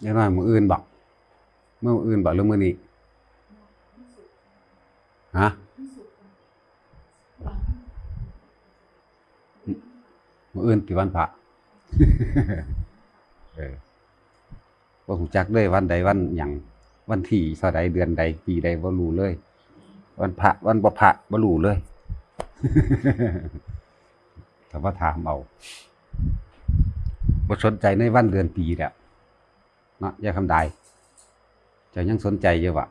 เดี๋ยวหน่อยมืออื่นบอกเมื้ออื่นบอกหรือมือนี้ฮะมืออื่นปีวันพระเออบ่ฮู้จักเลยวันใดวันหยังวันที่เท่าใดเดือนใดปีใดบ่รู้เลย วันพระวันบ่พระบ่รู้เลยแต่ว่าถามเอาบ่สนใจในวันเดือนปีแล้ว เนาะย่าคำใดจะยังสนใจอยู่วะ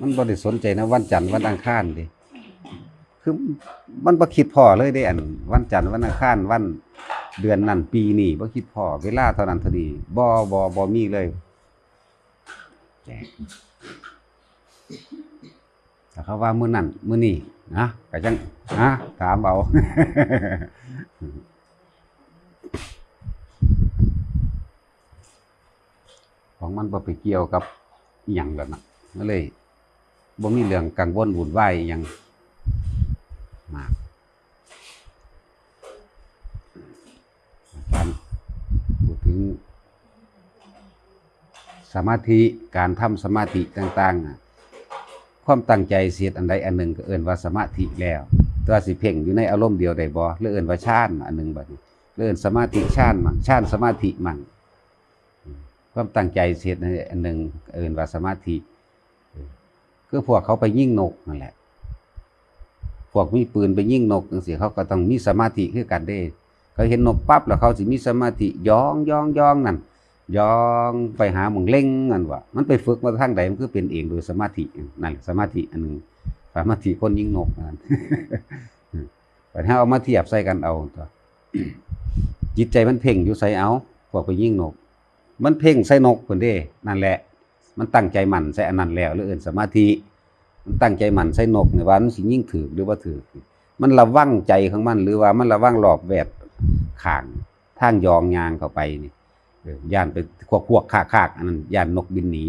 มันบ่ได้สนใจนะวันจันทร์วันอังคารดิคือมันบ่คิดพ่อเลยเด้อัน วันจันทร์วันอังคารวันเดือนนั้นปีนี้บ่คิดพ่อเวลาเท่านั้นเท่านี้บ่บ่บ่มีเลยแจก แต่เขาว่ามือนั้นมือนี้นะก็จังฮะถามเอาของมันบ่ไปเกี่ยวกับอิหยังแล้วนะก็เลยบ่มีเรื่องกังวลวุ่นวายอิหยังมากการพูดถึง สมาธิการทำสมาธิต่างๆน่ะ ความตั้งใจเสียดอันใดอันหนึ่งก็เอิ้นว่าสมาธิแล้ว ตัวสิเพ่งอยู่ในอารมณ์เดียวได้บ่หรือเอิ้นว่าฌานอันหนึ่งบัดนี้หรือเอิ้นสมาธิฌานมั่งฌานสมาธิมั่งความตั้งใจเสียดในอันหนึ่งเอินว่าสมาธิคือพวกเขาไปยิ่งนกนั่นแหละพวกมีปืนไปยิ่งนกจังซี่เขาก็ต้องมีสมาธิคือกันเด้เขาเห็นนกปั๊บแล้วเขาสิมีสมาธิย่องย่องย่องนั่น ย่องไปหาหมองเล่งนั่นว่ามันไปฝึกมาทางใดมันคือเป็นเองโดยสมาธินั่นสมาธิอันนึงสมาธิคนยิงนกนั่นแต่ถ้าเอามาเทียบใส่กันเอาตัวจิตใจมันเพ่งอยู่ใส่เอาพวกไปยิงนก มันเพ่งใส่นกคนเด้ นั่นแหละ มันตั้งใจหมั่นใส่อันนั้นแล้วหรือเอื่นสมาธิ มันตั้งใจหมั่นใส่นกเนี่ยว่ามันสิยิ่งถือหรือว่าถือมันระวังใจของมันหรือว่ามันระวังหลอบแวดข้างทางยองยางเข้าไปนี่ ย่านไปควกควกคากคากอันนั้นย่านนกบินหนี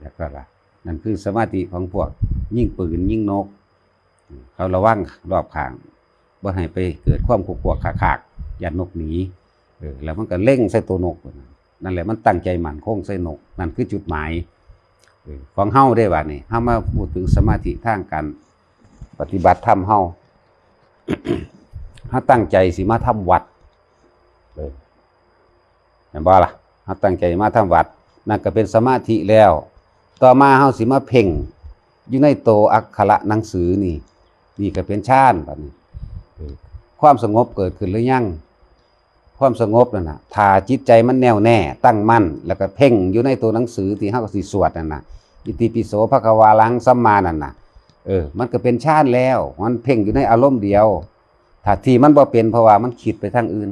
แล้วก็ละนั่นคือสมาธิของพวกยิ่งปืนยิ่งนก เขาระวังรอบข้างว่ให้ไปเกิดความควกควกคากคากย่านนกหนีเออแล้วมันก็เล่งใส่ตัวนกนั่นแหละมันตั้งใจหมั่นคงใส่นก นั่นคือจุดหมายของเฮาได้ว่านี่เฮามาพูดถึงสมาธิทางการปฏิบัติธรรมเฮาเฮาตั้งใจสิมาทำวัดเออ เห็นบ่ล่ะเฮาตั้งใจมาทำวัดนั่นก็เป็นสมาธิแล้ว ต่อมาเฮาสิมาเพ่งอยู่ในโตอักขระหนังสือนี่ นี่ก็เป็นฌานบัดนี้ความสงบเกิดขึ้นหรือยังความสงบนั่นน่ะถ้าจิตใจมันแน่วแน่ ตั้งมั่น แล้วก็เพ่งอยู่ในตัวหนังสือที่เฮาก็สิสวดนั่นน่ะอิติปิโสภควาลังสัมมานั่นน่ะเออ มันก็เป็นฌานแล้ว มันเพ่งอยู่ในอารมณ์เดียวถ้าที่มันบ่เป็นเพราะว่ามันคิดไปทางอื่น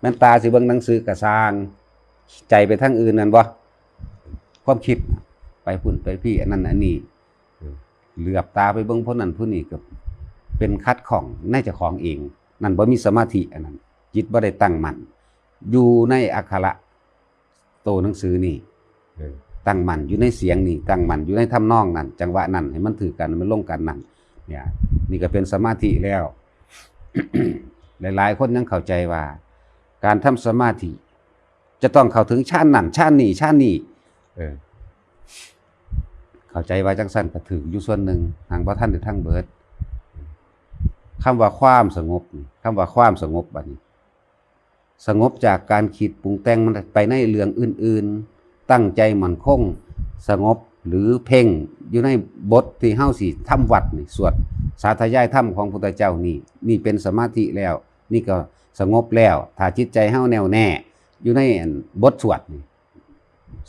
แม่นตาสิเบิ่งหนังสือก็สร้าง ใจไปทางอื่นนั่นบ่ความคิดไปพุ่นไปพี่อันนั้นอันนี้เหลือบตาไปเบิ่งผู้นั้นผู้นี้ก็เป็นคัดของในเจ้าของเอง นั่นบ่มีสมาธิอันนั้น จิตบ่ได้ตั้งมั่นอยู่ในอักขระโตหนังสือนี่เออตั้งมั่นอยู่ในเสียงนี่ตั้งมั่นอยู่ในทำนองนั้นจังหวะนั้นให้มันถือกันมันลงกันนั่นเนี่ยนี่ก็เป็นสมาธิแล้ว หลาย ๆ คนยังเข้าใจว่า การทำสมาธิ จะต้องเข้าถึงชาตินั่นชาตินี้ชาตินี้เออ เข้าใจว่าจังสั้นก็ถืออยู่ส่วนหนึ่งทางพระท่านหรือทางเบิดคำว่าความสงบนี่คำว่าความสงบบัดนี้ สงบจากการคิดปรุงแต่งมันไปในเรื่องอื่น ๆ ตั้งใจมั่นคง สงบหรือเพ่งอยู่ในบทที่เฮาสิทำวัดนี่สวดสาธยายธรรมของพุทธเจ้านี่ นี่เป็นสมาธิแล้ว นี่ก็สงบแล้ว ถ้าจิตใจเฮาแน่วแน่ อยู่ในบทสวด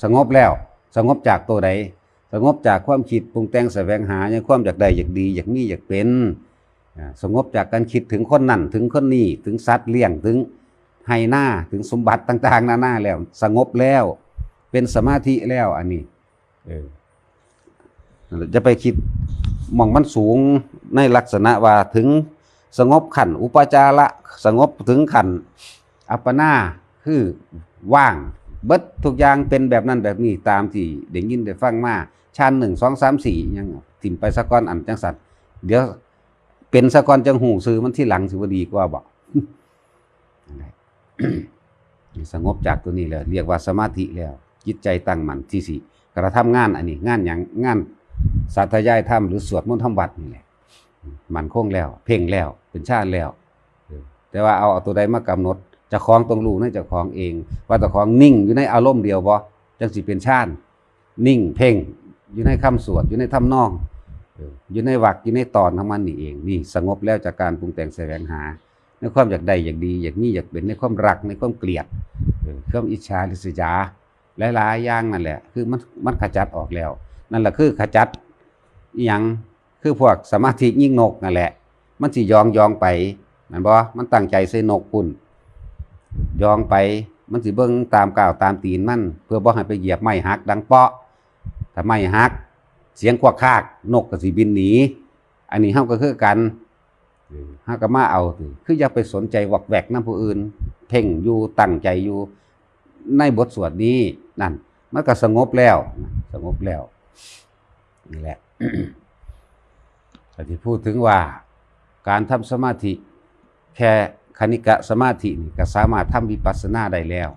สงบแล้ว สงบจากตัวใดสงบจากความคิดปรุงแต่งแสวงหาอย่างความอยากได้อยากดีอยากมีอยากเป็นสงบจากการคิดถึงคนนั่นถึงคนนี้ถึงสัตว์เลี้ยงถึงไฮหน้าถึงสมบัติต่าง ๆ นานาแล้ว สงบแล้ว เป็นสมาธิแล้วอันนี้จะไปคิดมองมันสูงในลักษณะว่าถึงสงบขันอุปจาระสงบถึงขันอัปปนา คือว่างเบิดทุกอย่างเป็นแบบนั้นแบบนี้ตามที่ได้ยินได้ฟังมาชานหนึ่งสองสามสี่ยังถิ่มไปสะก้อนอันจังสันเดี๋ยวเป็นสะก้อนจังหูซื้อมันที่หลังสิบ่ดีกว่าบ่นั่นแหละสงบจากตัวนี้แล้วเรียกว่าสมาธิแล้วจิตใจตั้งมั่นที่สิกระทำงานอันนี้ งานหยังงานสาธยายธรรมหรือสวดมนต์ทำวัดนี่แหละมันคงแล้ว เพ่งแล้วเป็นชาติแล้ว แต่ว่าเอาเอาตัวใดมากำหนด จะคล้องตรงรู้ในจะคล้องเอง ว่าจะคล้องนิ่งอยู่ในอารมณ์เดียวบ่จังสิเป็นชาตินิ่งเพ่งอยู่ในคำสวดอยู่ในทำนองอยู่ในวักอยู่ในตอนของมันนี่เองนี่สงบแล้วจากการปรุงแต่งแสวงหา ในความอยากได้อยากดี อยากมีอยากเป็นในความรักในความเกลียดเออความอิจฉาริษยาหลายๆอย่างนั่นแหละ คือมันมันขจัดออกแล้ว นั่นแหละคือขจัดอหยังคือพวกสมาธิยิ่งนกนั่นแหละ มันสิยองยองไปนั่นบ่มันตั้งใจใส่นกพุ่น ยองไปมันสิเบิ่งตามก้าวตามตีนมัน เพื่อบ่ให้ไปเหยียบไม้หักดังเปาะถ้าไม้หัก เสียงควักคาก นกก็สิบินหนีอันนี้เฮาก็คือกันเฮาก็มาเอาคืออย่าไปสนใจวักแวกนำผู้อื่น เพ่งอยู่ตั้งใจอยู่ ในบทสวดนี้นั่นมันก็สงบแล้วสงบแล้วนี่แหละแต่ที่พูดถึงว่าการทำสมาธิแค่ คณิกะสมาธินี่ก็สามารถทำวิปัสสนาได้แล้ว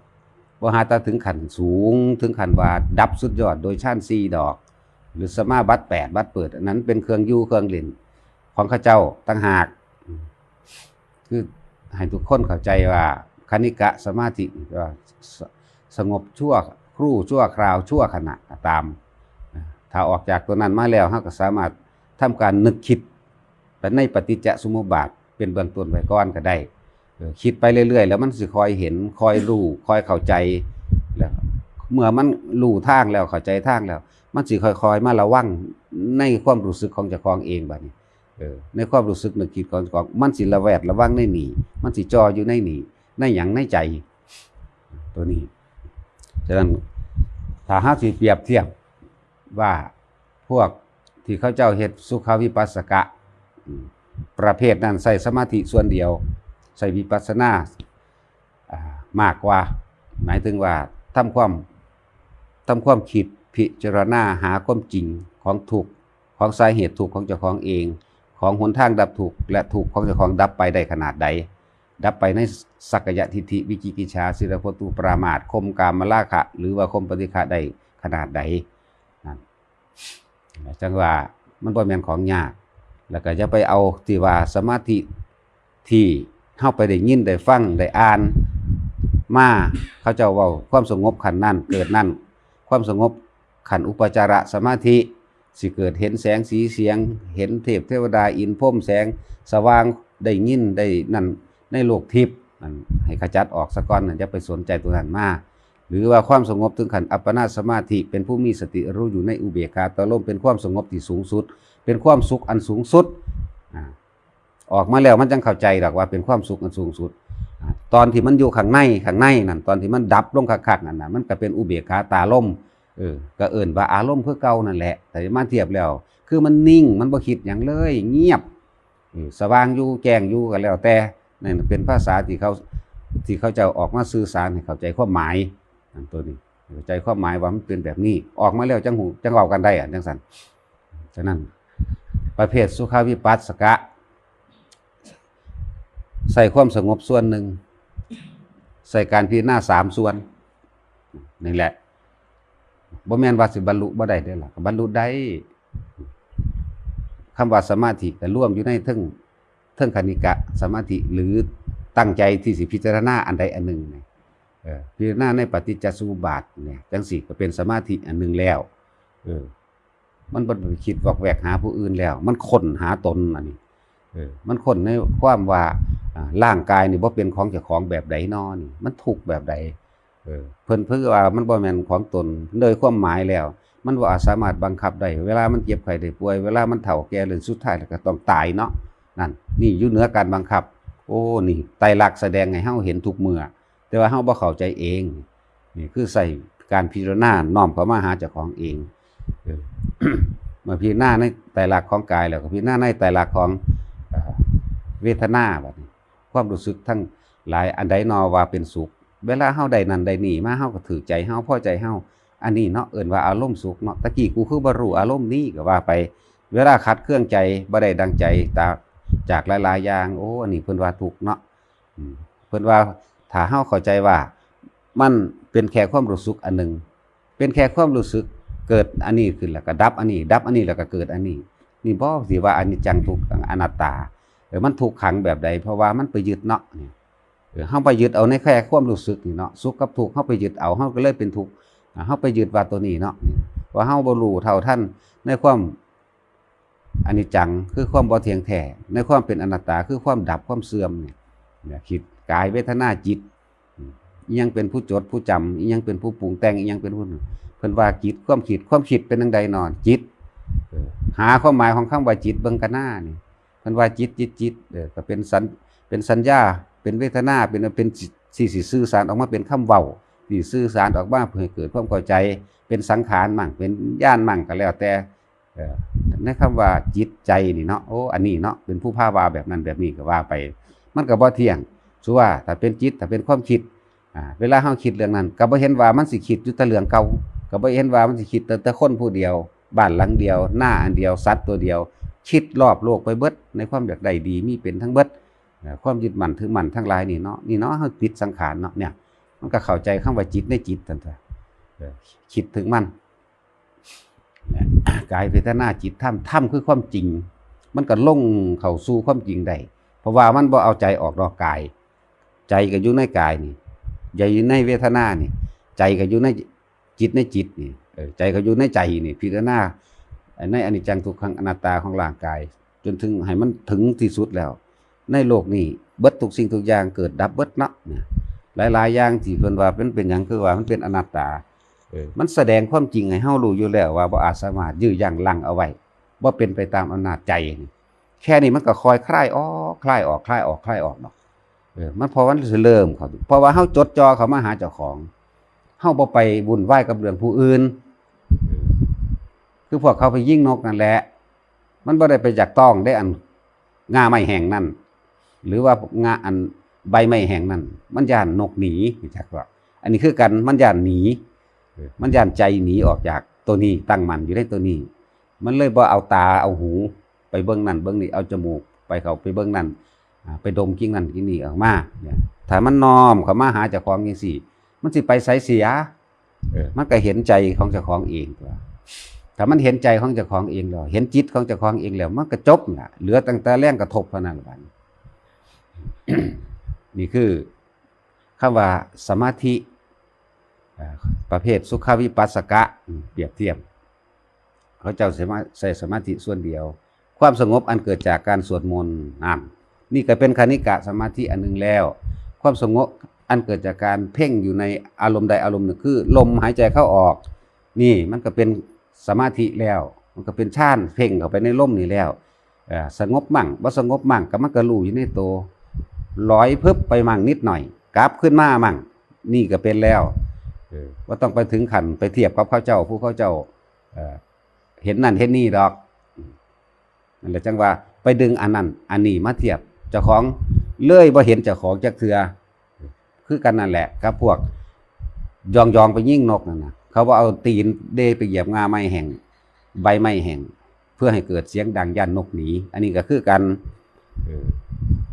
บ่หาตาถึงขันสูงถึงขันว่าดับสุดยอดโดยชั้นซีดอก หรือสมาบัตแปดบัตเปิด อันนั้นเป็นเครื่องยู่เครื่องเล่นของข้าเจ้าตั้งหาก คือให้ทุกคนเข้าใจว่าคณิกะสมาธินี่ก็สงบชั่วครู่ชั่วคราวชั่วขณะตาม ถ้าออกจากตัวนั้นมาแล้วเราก็สามารถทำการนึกคิดไปในปฏิจจสมุปบาทเป็นเบื้องต้นไว้ก่อนก็ได้ คิดไปเรื่อย ๆ แล้วมันสิคอยเห็นคอยรู้คอยเข้าใจแล้วเมื่อมันรู้ทางแล้วเข้าใจทางแล้ว มันสิคอยๆมาระวังในความรู้สึกของเจ้าของเองบัดนี้เออในความรู้สึกนึกคิดของเจ้าของมันสิระแวดระวังในหนีมันสิจออยู่ในหนีในหยังในใจ ตัวนี้ฉะนั้นถ้าหาสิเปรียบเทียบว่าพวกที่เขาเจ้าเฮ็ดสุขวิปัสสกะ ประเภทนั้นใส่สมาธิส่วนเดียว ใส่วิปัสสนามากกว่า หมายถึงว่าทำความทำความคิดพิจารณาหาความจริงของทุกของสาเหตุทุกของเจ้าของเอง ของหนทางดับทุกและทุกของเจ้าของดับไปได้ขนาดใด ดับไปในสักยะทิฏฐิวิจิกิจฉาสิรพตุปรามาทคมกามมลาคะ หรือว่าคมปฏิฆะได้ขนาดใดจังว่ามันบ่แม่นของยาก แล้วก็จะไปเอาที่ว่าสมาธิที่ เฮาไปได้ยินได้ฟังได้อ่าน มาเขาเจ้าเว้าความสงบขันนั่นเกิดนั่น ความสงบขันอุปจาระสมาธิ สิเกิดเห็นแสงสีเสียง เห็นเทพเทวดาอินพรหมแสงสว่างได้ยินได้นั่นในโลกทิพย์ให้ขจัดออกซะก่อนนั่นจะไปสนใจตัวนั้นมากหรือว่าความสงบถึงขันอัปปนาสมาธิเป็นผู้มีสติรู้อยู่ในอุเบกขาตอลมเป็นความสงบที่สูงสุด เป็นความสุขอันสูงสุดอ่า ออกมาแล้วมันจังเข้าใจหรอกว่าเป็นความสุขอันสูงสุด ตอนที่มันอยู่ข้างในข้างในนั่นตอนที่มันดับลงคักๆนั่นน่ะมันก็เป็นอุเบกขาตาลมเออก็เอิ่นว่าอารมณ์คือเก่านั่นแหละ แต่มาเทียบแล้ว คือมันนิ่งมันบ่คิดหยังเลย เงียบสว่างอยู่แจงอยู่ก็แล้วแต่นั่นเป็นภาษาที่เขาที่เขาจะออกมาสื่อสารให้เข้าใจความหมายอันตัวนี้เข้าใจความหมายว่ามันเป็นแบบนี้ ออกมาแล้วจังหูจังเว้ากันได้อะจังสันฉะนั้น ประเภทสุขาวิปัสสกะ ใส่ความสงบส่วนหนึ่ง ใส่การพิจารณาสามส่วนนี่แหละบ่แม่นว่าสิบรรลุบ่ได้เด้อล่ะบรรลุได้คำว่าสมาธิก็ร่วมอยู่ในเทึงเทึงคณิกะ สมาธิหรือตั้งใจที่สิพิจารณาอันใดอันหนึ่งเนี่ยเออพิจารณาในปฏิจจสมุปบาทเนี่ยจังสี่ก็เป็นสมาธิอันหนึ่งแล้วเออมันบ่ได้คิดวอกแวกหาผู้อื่นแล้ว มันค้นหาตนอันนี้ มันคนในความว่าร่างกายนี่บ่เป็นของเจ้าของแบบใดนอนี่มันถูกแบบใดเพิ่นเพิ่นว่ามันบ่แม่นของตนโดยความหมายแล้ว มันบ่อาจสามารถบังคับได้เวลามันเจ็บไข้ได้ป่วยเวลามันเฒ่าแก่หรือสุดท้ายแล้วก็ต้องตายเนาะนั่นนี่อยู่เหนือการบังคับ โอ้นี่ไตรลักษณ์แสดงให้เฮาเห็นทุกเมื่อแต่ว่าเฮาบ่เข้าใจเองนี่คือใส่การพิจารณาน้อมเข้ามาหาเจ้าของเองเออเมื่อพิจารณาในไตรลักษณ์ของกายแล้วก็พิจารณาในไตรลักษณ์ของ เวทนาแบัดนี้ความรู้สึกทั้งหลายอันใดนอว่าเป็นสุข เวลาเฮาใดนั้นใดนี่มาเฮาก็ถือใจเฮาพอใจเฮาอันนี้เนาะเอิ้นว่าอารมณ์สุขเนาะตะกี้กูคือบ่รู้อารมณ์นี้ก็ว่าไป เวลาขัดเครื่องใจบ่ได้ดังใจตาจากหลายๆอย่างโอ้อันนี้เพิ่นว่าทุกเนาะเพิ่นว่าถ้าเฮาเข้าใจว่า มันเป็นแค่ความรู้สึกอันหนึงเป็นแค่ความรู้สึกเกิดอันนี้ขึ้นแล้วก็ดับอันนี้ ดับอันนี้แล้วก็เกิดอันนี้ นี่บ่สิว่าอนิจจังทุกขังอนัตตาเออมันทุกขังแบบใด เพราะว่ามันไปยึดเนาะนี่เออเฮาไปยึดเอาในแค่ความรู้สึกนี่เนาะสุขกับทุกข์เฮาไปยึดเอาเฮาก็เลยเป็นทุกข์อ่าเฮาไปยึดว่าตัวนี้เนาะว่าเฮาบ่รู้เท่าท่านในความอันิจจังคือความบ่เที่ยงแท้ในความเป็นอนัตตาคือความดับความเสื่อมเนี่ยเนี่ยคิดกายเวทนาจิตยังเป็นผู้จดผู้จำยังเป็นผู้ปรุงแต่งยังเป็นผู้เพิ่นว่าจิตความคิดความคิดเป็นจังใดนอนจิต หาความหมายของคำว่าจิตเบิ่งกันหน้านี่เพิ่นว่าจิตจิตจิตเออก็เป็นสัญเป็นสัญญา เป็นเวทนา เป็นเป็นสี่สิสื่อสารออกมาเป็นคำเว้าที่สื่อสารออกมาเพื่อเกิดความเข้าใจ เป็นสังขารมั่งเป็นญาณมั่งก็แล้วแต่ในคำว่าจิตใจนี่เนาะโอ้อันนี้เนาะเป็นผู้พาวาแบบนั้นแบบนี้ก็ว่าไป มันก็บ่เที่ยงสุว่าถ้าเป็นจิตถ้าเป็นความคิดอ่าเวลาเฮาคิดเรื่องนั้นก็บ่เห็นว่ามันสิคิดอยู่แต่เรื่องเก่าก็บ่เห็นว่ามันสิคิดแต่แต่คนผู้เดียว บ้านหลังเดียว หน้าอันเดียวสัตว์ตัวเดียว คิดรอบโลกไปเบิด ในความอยากได้ดีมีเป็นทั้งเบิดความยึดมั่นถือมั่นทั้งหลายนี่เนาะนี่เนาะเฮาติดสังขารเนาะเนี่ย มันก็เข้าใจคำว่าจิตในจิตนั่นแหละเออคิดถึงมันเนี่ยกายเวทนาจิตธรรมธรรมคือความจริง มันก็ลงเข้าสู่ความจริงได้เพราะว่ามันบ่เอาใจออกนอกกาย ใจก็อยู่ในกายนี่ใจอยู่ในเวทนานี่ ใจก็อยู่ในจิตในจิตนี่ ใจก็อยู่ในใจนี่พิจารณาในอนิจจังทุกขังอนัตตาของร่างกาย จนถึงให้มันถึงที่สุดแล้ว ในโลกนี้เบิดทุกสิ่งทุกอย่างเกิดดับเบิดนะเนี่ยหลายๆอย่างที่เพิ่นว่าเป็นเป็นหยังคือว่ามันเป็นอนัตตามันแสดงความจริงให้เฮารู้อยู่แล้วว่าบ่อาจสามารถยื้อยั้งลังเอาไว้บ่เป็นไปตามอำนาจใจ แค่นี้มันก็คอยคลายออกคลายออกคลายออกคลายออกเนาะเออมันพอมันสิเริ่มเขาเพราะว่าเฮาจดจ่อเขามาหาเจ้าของเฮาบ่ไปวุ่นวายกับเรื่องผู้อื่น คือพวกเขาไปยิงนกนั่นแหละ มันบ่ได้ไปจากต้องได้อันงาไม้แห้งนั่น หรือว่างาอันใบไม้แห้งนั่น มันย่านนกหนีจักว่าอันนี้คือกันมันย่านหนี มันย่านใจหนีออกจากตัวนี้ตั้งมันอยู่ในตัวนี้ มันเลยบ่เอาตาเอาหู ไปเบิ่งนั่นเบิ่งนี่เอาจมูกไปเขาไปเบิ่งนั่นอ่าไปดมกิ้งนั่นกิ้งนี่ออกมาเนี่ยถ้ามันน้อมเข้ามาหาเจ้าของจังซี่ มันสิไปไสเสียเออมันก็เห็นใจของเจ้าของเองตัว ถ้ามันเห็นใจของเจ้าของเองแล้วเห็นจิตของเจ้าของเองแล้วมันก็จบน่ะเหลือตั้งแต่แรงกระทบเท่านั้นบัดนี่คือคำว่าสมาธิประเภทสุขวิปัสสกะเปรียบเทียบเขาเจ้าสมาใส่สมาธิส่วนเดียว ความสงบอันเกิดจากการสวดมนต์นั่นนี่ก็เป็นคณิกะสมาธิอันหนึงแล้ว ความสงบอันเกิดจากการเพ่งอยู่ในอารมณ์ใดอารมณ์หนึ่งคือ ลมหายใจเข้าออก นี่มันก็เป็น สมาธิแล้ว มันก็เป็นฌานเพ่งเข้าไปในลมนี่แล้วสงบมั่งบ่สงบมั่งก็มันก็รู้อยู่ในตัวลอยเพึบไปมั่งนิดหน่อยกลับขึ้นมามั่งนี่ก็เป็นแล้วว่าต้องไปถึงขันไปเทียบกับเขาเจ้า ผู้เขาเจ้าเห็นนั่นเห็นนี่ดอกนั่นแหละจังว่าไปดึงอันนั้นอันนี้มาเทียบเจ้าของเลื่อยบ่เห็นเจ้าของจักเทือคือกันนั่นแหละครับพวกยองยองๆไปยิ่งนกนั่นนะ เขาว่าเอาตีนเดไปเหยียบงาไม้แห่ง ใบไม้แห่ง เพื่อให้เกิดเสียงดังย่านนกหนีอันนี้ก็คือกัน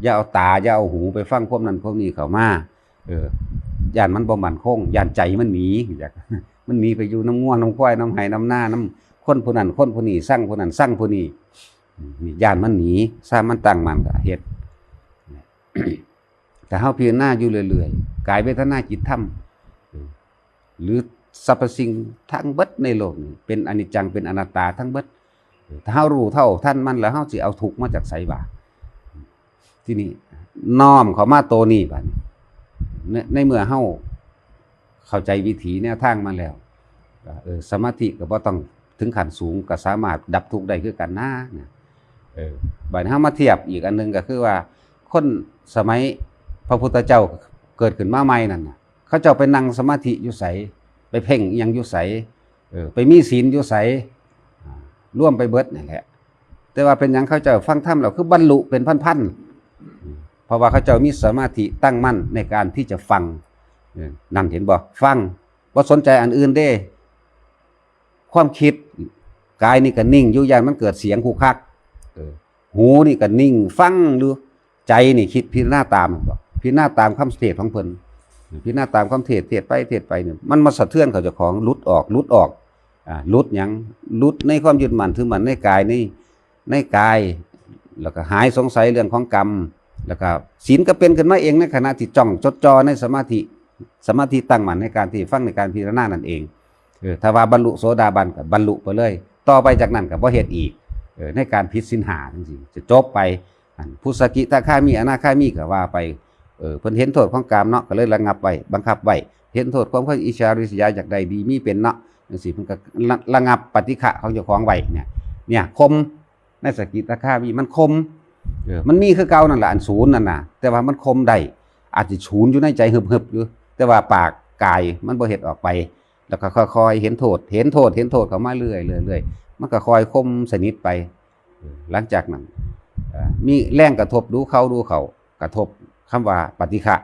อย่าเอาตาอย่าเอาหูไปฟังพวกนั้นพวกนี้เขามาเออย่านมันบ่มันคงย่านใจมันหนีจากมันหนีไปอยู่น้ำง่วงน้ำควายน้ำไห้น้ำหน้าน้ำคนผู้นั้นคนผู้นี้สร้างผู้นั้นสร้างผู้นี้ย่านมันหนีสร้างมันตั้งมันก็เฮ็ดแต่เฮาพิจารณาอยู่เรื่อยๆกายเวทนาจิตธรรมหรือ สรรพสิ่งทั้งเบิดในโลกนี้เป็นอนิจจังเป็นอนัตตาทั้งเบิดเออถ้าเฮารู้เท่าท่านมันแล้วเฮาสิเอาทุกมาจากไสบ่าที่นี่น้อมเขามาโตนี้บัดในเมื่อเฮาเข้าใจวิถีแนวทางมาแล้วเออสมาธิก็บ่ต้องถึงขั้นสูงก็สามารถดับทุกข์ได้คือกันนะเนี่ยเออบัดเฮามาเทียบอีกอันหนึงก็คือว่า คนสมัยพระพุทธเจ้าเกิดขึ้นมาใหม่นั่นน่ะเขาเจ้าไปนั่งสมาธิอยู่ไส ไปเพ่งยังอยู่ไสเออไปมีศีลอยู่ไสร่วมไปเบิดนั่แหละแต่ว่าเป็นยังเขาเจ้าฟังธรรมแล้วคือบรรลุเป็นพันๆเพราะว่าเขาเจ้ามีสมาธิตั้งมั่นในการที่จะฟังนั่นเห็นบ่ฟังบ่สนใจอันอื่นเด้ ความคิดกายนี่ก็นิ่งอยู่อย่างมันเกิดเสียงคูคักหูนี่ก็นิ่ง ฟังดูใจนี่คิดพิจารณาตามบ่พิจารณาตามคำเทศน์ของเพิ่น พิจารณาตามคำเทศเทศไปเทศไปเนี่ยมันมาสะเทือนเขาจ้าของลุดออกลุดออกอ่าลุดยังลุดในความยึดมั่นถือมั่นในกายในในกาย แล้วก็หายสงสัยเรื่องของกรรมแล้วก็ศีลก็เป็นขึ้นมาเองในขณะที่จ้องจดจ่อในสมาธิสมาธิตั้งมั่นในการที่ฟังในการพิจารณานั่นเองเออถ้าว่าบรรลุโสดาบันกับบรรลุไปเลย ต่อไปจากนั้นก็บ่เฮ็ดอีกเออในการพิสินหาจริงๆจะจบไปผู้สกิทาคามีอนาคามีก็ว่าไป เออเพิ่นเห็นโทษของกามเนาะก็เลยระงับไว้บังคับไว้เห็นโทษของความอิจฉาริษยาอยากใดดีมีเป็นเนาะจังซี่เพิ่นก็ระระงับปฏิฆะของเจ้าของไว้เนี่ยเนี่ยคมในสกิทาคามีมันคมเออมันมีคือเก่านั่นแหละอันศูนย์นั่นน่ะ แต่ว่ามันคมได้อาจจะศูนย์อยู่ในใจหึบๆอยู่แต่ว่าปากกายมันบ่เฮ็ดออกไป แล้วก็ค่อยๆเห็นโทษ เห็นโทษ เห็นโทษเข้ามาเรื่อยๆเรื่อยๆมันก็ค่อยคมสนิทไปเออหลังจากนั้นเอ่อมีแรงกระทบดูเขาดูเขากระทบ คำว่าปฏิฆะ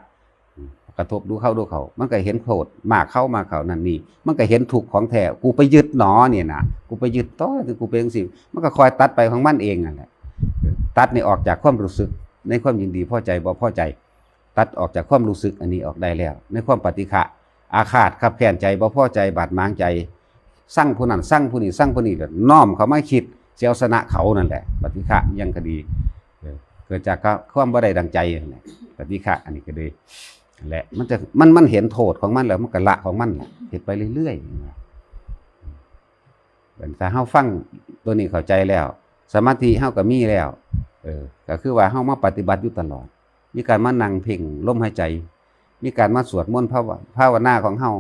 กระทบดูเข้าดูเขา มันก็เห็นโทษมากเข้ามาเขานั่นนี่ มันก็เห็นถูกของแท้กูไปยึดหนอเนี่ยนะกูไปยึดต่อคือกูเป็นจังซี่มันก็คอยตัดไปของมันเองนั่นแหละตัดในออกจากความรู้สึก ในความยินดีพอใจบ่พอใจ ตัดออกจากความรู้สึกอันนี้ออกได้แล้ว ในความปฏิฆะอาฆาตขับแค้นใจบ่พอใจบาดหมางใจ สร้างผู้นั้นสร้างผู้นี้สร้างผู้นี้แล้วน้อมเขาไม่คิดเสียวสนะเขานั่นแหละ ปฏิฆะยังคดี เกิดจากความบ่ได้ดังใจนั่นแหละปฏิฆะอันนี้ก็ดีนั่นแหละมันจะมันมันเห็นโทษของมันแล้วมันก็ละของมันเห็นไปเรื่อยๆเป็นถ้าเฮาฟังตัวนี้เข้าใจแล้ว สมาธิเฮาก็มีแล้ว เออก็คือว่าเฮามาปฏิบัติอยู่ตลอด มีการมานั่งเพ่งลมหายใจ มีการมาสวดมนต์ภาวภาวนาของเฮา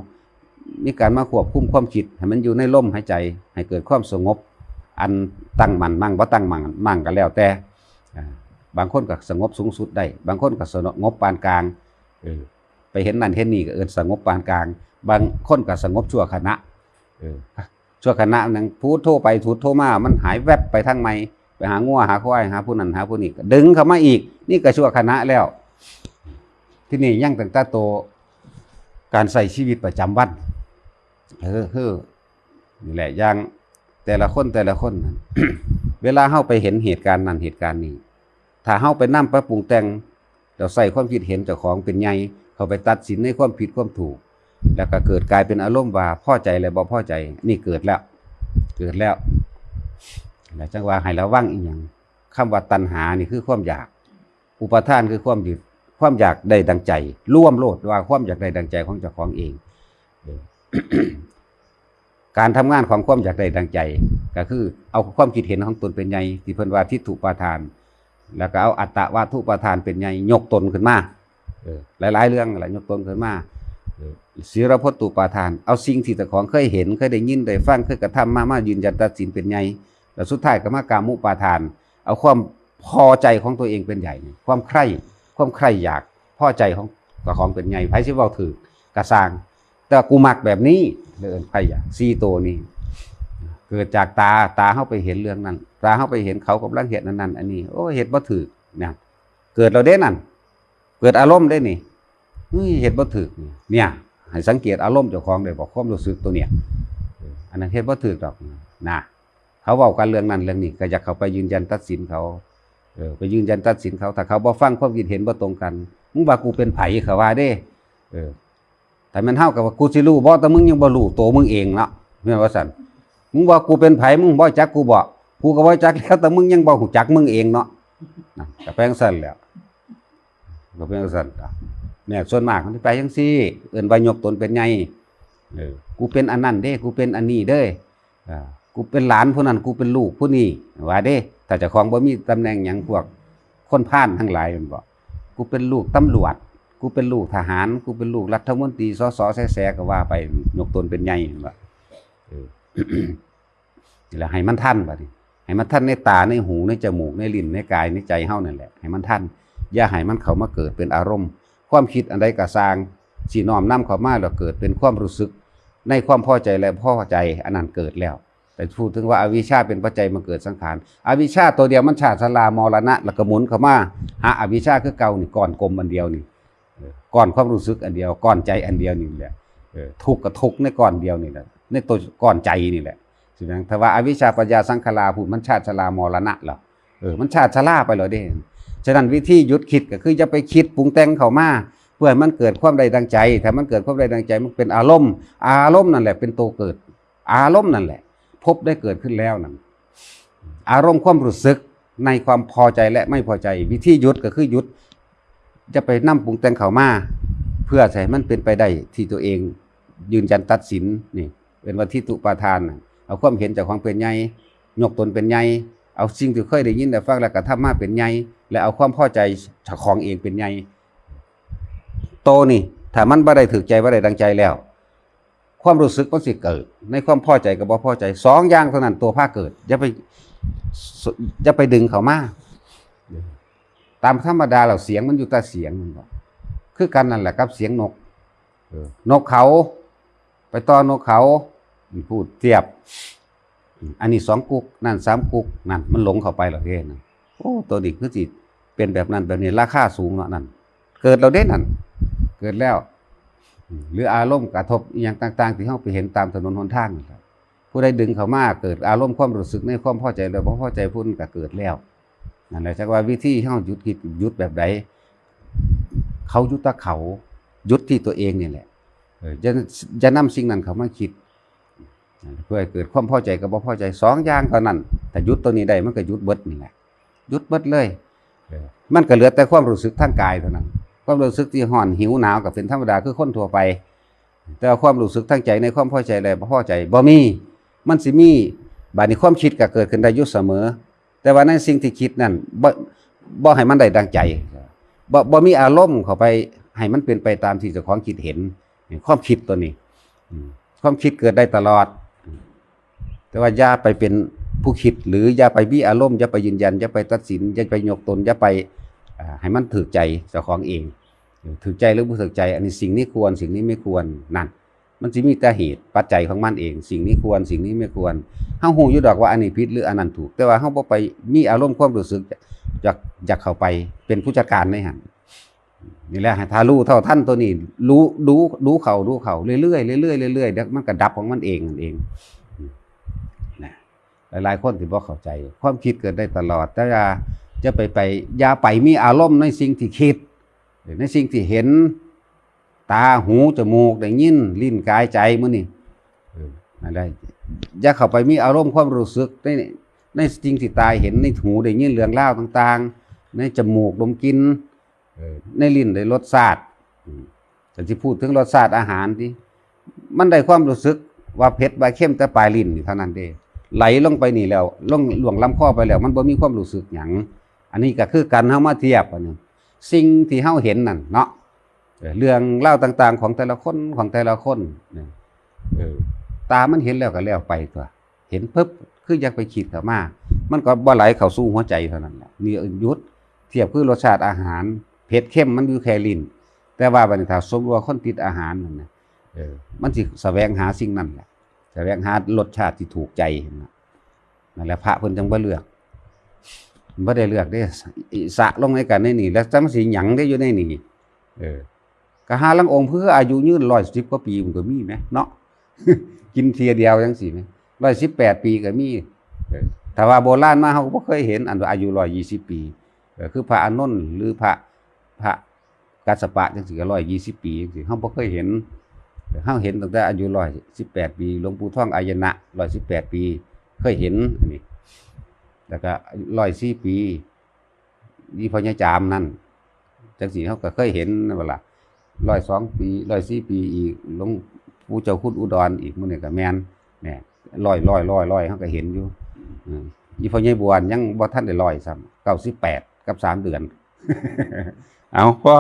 มีการมาควบคุมความคิดให้มันอยู่ในลมหายใจ ให้เกิดความสงบ อันตั้งมั่นมั่งบ่ตั้งมั่นมั่งก็แล้วแต่อ่า บางคนก็สงบสูงสุดได้ บางคนก็สงบปานกลางเออไปเห็นนั่นเห็นนี่ก็เอิ้นสงบปานกลาง บางคนก็สงบชั่วขณะเออชั่วขณะหนึงพูดโทไปทูดโทมา มันหายแวบไปทางไม่ไปหางัวหาควายหาผู้นั้นหาผู้นี้ดึงเข้ามาอีก นี่ก็ชั่วขณะแล้ว ที่นี่ยั่งตั้งแต่โตการใส่ชีวิตประจำวันเออคือนี่แหละย่างแต่ละคนแต่ละคน เวลาเฮาไปเห็นเหตุการณ์นั้นเหตุการณ์นี้ ถ้าเฮาไปนํไปปรุงแต่งเราใส่ความคิดเห็นเจ้าของเป็นใหญ่เขาไปตัดสินในความผิดความถูก แล้วก็เกิดกลายเป็นอารมณ์ว่าพอใจและบ่พอใจ นี่เกิดแล้ว เกิดแล้วแล้วจังว่าให้ระวังอีกอย่างคำว่าตัณหานี่คือความอยาก อุปทานคือความยึดความอยากได้ดังใจ ร่วมโลดว่าความอยากได้ดังใจของเจ้าของเอง การทำงานของความอยากได้ดังใจ ก็คือเอาความคิดเห็นของตนเป็นใหญ่ที่เพิ่นว่าทิฏฐุปาทาน แล้วก็เอาอัตตะวาทุปาทานเป็นใหญ่ยกตนขึ้นมาเออหลาย ๆ เรื่องอะไรยกตนขึ้นมาเออศีรพจตุปาทาน เอาสิ่งที่เจ้าของเคยเห็นเคยได้ยินได้ฟังเคยกระทำมามายืนยันตัดสินเป็นใหญ่แล้วสุดท้ายก็มากามุปาทาน เอาความพอใจของตัวเองเป็นใหญ่เนี่ยความใคร่ความใคร่อยากพอใจของเจ้าของเป็นใหญ่ไผสิเว้าถือกระสร้าง แต่กูมักแบบนี้เลยเอิ้นใครอยากซีตัวนี้เกิดจากตาตาเข้าไปเห็นเรื่องนั้น ตาเข้าไปเห็นเขากำลังเห็นนั้นนั้นอันนี้โอ้เห็ดบ่ถือเนี่ยเกิดเราได้นั่นเกิดอารมณ์ได้นี่เห็ดบ่ถือนี่เนี่ยให้สังเกตอารมณ์เจ้าของเลยบอกความรู้สึกตัวเนี่ย อันนั้นเห็ดบ่ถือดอกนะเขาเว้ากันเรื่องนั้นเรื่องนี้ก็อยากเขาไปยืนยันตัดสินเขาเออไปยืนยันตัดสินเขาถ้าเขาบ่ฟังความคิดเห็นบ่ตรงกันมึงว่ากูเป็นไผเขาว่าเด้ เออ แต่มันเท่ากับว่ากูสิรู้บ่แต่มึงยังบ่รู้ตัวมึงเองเนาะแม่นว่าซั่นมึงว่ากูเป็นไผมึงบ่จักกูบ่กู ก็บ่จักแล้วแต่มึงยังบ่ฮู้จักมึงเองเนาะนั่นก็แปลงซั่นแล้วก็แปลงซั่นเนี่ยส่วนมากมันไปจังซี่ เอิ้นว่ายกตนเป็นใหญ่เออกูเป็นอันนั้นเด้กูเป็นอันนี้เด้กูเป็นหลานผู้นั้นกูเป็นลูกผู้นี้ว่าเด้ถ้าเจ้าของบ่มีตำแหน่งหยังพวกคนพาลทั้งหลายมันบ่กูเป็นลูกตำรวจ กูเป็นลูกทหาร กูเป็นลูกรัฐมนตรีสสแซ่ๆก็ว่าไปยกตนเป็นใหญ่เห็นบ่เออนี่แหละให้มันทันบัดนี้ ให้มันทันในตาในหูในจมูกในลิ้นในกายในใจเฮานั่นแหละให้มันทันอย่าให้มันเข้ามาเกิดเป็นอารมณ์ ความคิดอันใดก็สร้างสิน้อมนำเข้ามาแล้วเกิดเป็นความรู้สึก ในความพอใจและพอใจอันนั้นเกิดแล้ว แต่พูดถึงว่าอาวิชชาเป็นปัจจัยมาเกิดสังขารอวิชชาตัวเดียวมันชาติสลามรณะแล้วก็หมุนเข้ามาหาอวิชชาคือเก่านี่ก่อนกลมอันเดียวนี่ก้อนความรู้สึกอันเดียวก้อนใจอันเดียวนี่แหละทุกข์กับทุกข์ในก้อนเดียวนี่แหละในตัวก้อนใจนี่แหละ สิแม่งถ้าว่าอวิชชาปัญญาสังขารพูดมันชาติชรามรณะเหรอเออมันชาติชราไปเหรอเด้ฉะนั้นวิธีหยุดคิดก็คือจะไปคิดปรุงแต่งเข้ามาเพื่อให้มันเกิดความใดดังใจ ถ้ามันเกิดความใดดังใจมันเป็นอารมณ์ อารมณ์นั่นแหละ เป็นตัวเกิด อารมณ์นั่นแหละ พบได้เกิดขึ้นแล้วนั่นอารมณ์ความรู้สึกในความพอใจและไม่พอใจ วิธีหยุดก็คือหยุด จะไปนั่ปรุงแต่งเข้ามาเพื่อให้มันเป็นไปได้ที่ตัวเองยืนยันตัดสินนี่เป็นวัตถิตุปาทานนะ เอาความเห็นจากของเป็นใหญ่ยกตนเป็นใหญ่เอาสิ่งที่เคยได้ยินได้ฟังแล้วก็ทำมาเป็นใหญ่และเอาความพอใจจากของเองเป็นใหญ่โตนี่ถ้ามันบ่ได้ถูกใจบ่ได้ดังใจแล้ว ความรู้สึกมันสิเกิด ในความพอใจกับบ่พอใจสองอย่างเท่านั้นตัวผ้าเกิดอย่าไปอย่าไปดึงเขามาตามธรรมดาเราเสียงมันอยู่แต่เสียงมันบ่คือกันนั่นแหละกับเสียงนกนกเขา ไปต่อนนกเขา พูดเทียบ อันนี้สองกุกนั่นสามกุกนั่นมันหลงเข้าไปหรอเท่นั่นโอ้ตัวดิคือสิเป็นแบบนั้นแบบนี้ราคาสูงเนาะนั่นเกิดเราได้นั่นเกิดแล้ว หรืออารมณ์กระทบอย่างต่าง ๆ ที่เราไปเห็นตามถนนหนทางครับผู้ใดดึงเขามาเกิดอารมณ์ความรู้สึกในความพอใจหรือบ่พอใจพุ่นก็เกิดแล้วนั่นแหละจักว่าวิธีที่เราหยุดคิดหยุดแบบใดเขาหยุดตะเขาหยุดที่ตัวเองนี่แหละจะจะนำสิ่งนั้นเขามาคิด เพื่อให้เกิดความพอใจกับบ่พอใจสองอย่างเท่านั้นแต่ยุดตัวนี้ได้มันก็ยุดเบิดนี่แหละยุดเบิดเลย มันก็เหลือแต่ความรู้สึกทางกายเท่านั้น ความรู้สึกที่ห่อนหิวหนาวกับเป็นธรรมดาคือคนทั่วไป แต่ความรู้สึกทางใจในความพอใจและบ่พอใจบ่มี มันสิมีบาดนี้ความคิดก็เกิดขึ้นได้ยู่เสมอ แต่ว่าในสิ่งที่คิดนั่นบ่บ่ให้มันได้ดังใจบ่บ่มีอารมณ์เข้าไปให้มันเป็นไปตามที่เจ้าของคิดเห็น ความคิดตัวนี้ ความคิดเกิดได้ตลอด แต่ว่าอย่าไปเป็นผู้คิดหรืออย่าไปมีอารมณ์อย่าไปยืนยันอย่าไปตัดสินอย่าไปยกตนอย่าไปให้มันถือใจเจ้าของเองถือใจหรือไม่ถือใจ อันนี้สิ่งนี้ควรสิ่งนี้ไม่ควรนั่น มันจะมีแต่เหตุปัจจัยของมันเอง สิ่งนี้ควรสิ่งนี้ไม่ควรเฮาฮู้อยู่ดอกว่าอันนี้ผิดหรืออันนั้นถูก แต่ว่าเฮาบ่ไปมีอารมณ์ความรู้สึกอยากอยากเข้าไปเป็นผู้จัดการในหันนี่แหละให้ทารู้เท่าท่านตัวนี้รู้รู้รู้เขารู้เขาเรื่อยๆเรื่อยๆเรื่อยๆเดี๋ยวมันก็ดับของมันเองนั่นเอง หลายๆ คนที่บ่เข้าใจ ความคิดเกิดได้ตลอดแต่อย่าจะไปไปอย่าไปมีอารมณ์ในสิ่งที่คิดในสิ่งที่เห็น ตาหูจมูกได้ยินลิ้นกายใจมื้อนี่เออนั่นได้อย่าเข้าไปมีอารมณ์ความรู้สึกในในสิ่งที่ตายเห็นในหูได้ยินเรื่องราต่าง ๆ ในจมูกดมกินในลิ้นได้รสชาติอืมแต่ที่พูดถึงรสชาติอาหารที่มันได้ความรู้สึกว่าเผ็ดว่าเข้มแต่ปลายลิ้นเท่านั้นเด้ ไหลลงไปนี่แล้วลงหลวงลำคอไปแล้ว มันบ่มีความรู้สึกหยังอันนี้ก็คือการเฮามาเทียบอันนี้สิ่งที่เฮาเห็นนั่นเนาะเรื่องเล่าต่าง ๆ ของแต่ละคนของแต่ละคนเออตามันเห็นแล้วก็แล้วไปตัวเห็นปึ๊บคืออยากไปคิดเข้ามา มันก็บ่ไหลเข้าสู่หัวใจเท่านั้นแหละนี่หยุดเทียบคือรสชาติอาหารเผ็ดเข้มมันอยู่แค่ลิ้นแต่ว่าบัดาสมมติว่าคนติดอาหารนั่นนะเออมันสิแสวงหาสิ่งนั้นแหละ วงหารสชาติที่ถูกใจนั่นแหละพระเพิ่นจังบ่เลือกบ่ได้เลือกได้สระลงในกันในนี่แล้วจังสิหยังได้อยู่ในนี่เออก็หาลังองค์เพื่ออายุยืน110กว่าปีมันก็มีแหมเนาะกินเทียเดียวจังซี่แหม118ปีก็มีเออถ้าว่าโบราณมาเฮาก็บ่เคยเห็นอันว่าอายุ120ปีก็คือพระอานนท์หรือพระพระกัสสปะจังสิก็ร้อยยี่สิบปีจังสิเฮาบ่เคยเห็น เฮาเห็นตั้งแต่อายุร้อยสิบแปดปีหลวงปู่ท่องอายนะร้อยสิบแปดปี เคยเห็นอันนี้แล้วก็ร้อยสี่ปีนี่พญาจามนั่นจังสิเฮาก็เคยเห็นนั่นเวลาร้อยสองปีร้อยสี่ปีอีกหลวงปู่เจ้าคุณอุดรอีกมื้อนี้ก็แมนแหน่ร้อยร้อยร้อยร้อยเฮาก็เห็นอยู่อืมอีพ่อใหญ่บวนยังบ่ทันได้ร้อยซ้ำ98กับ3เดือน เอาพ่อ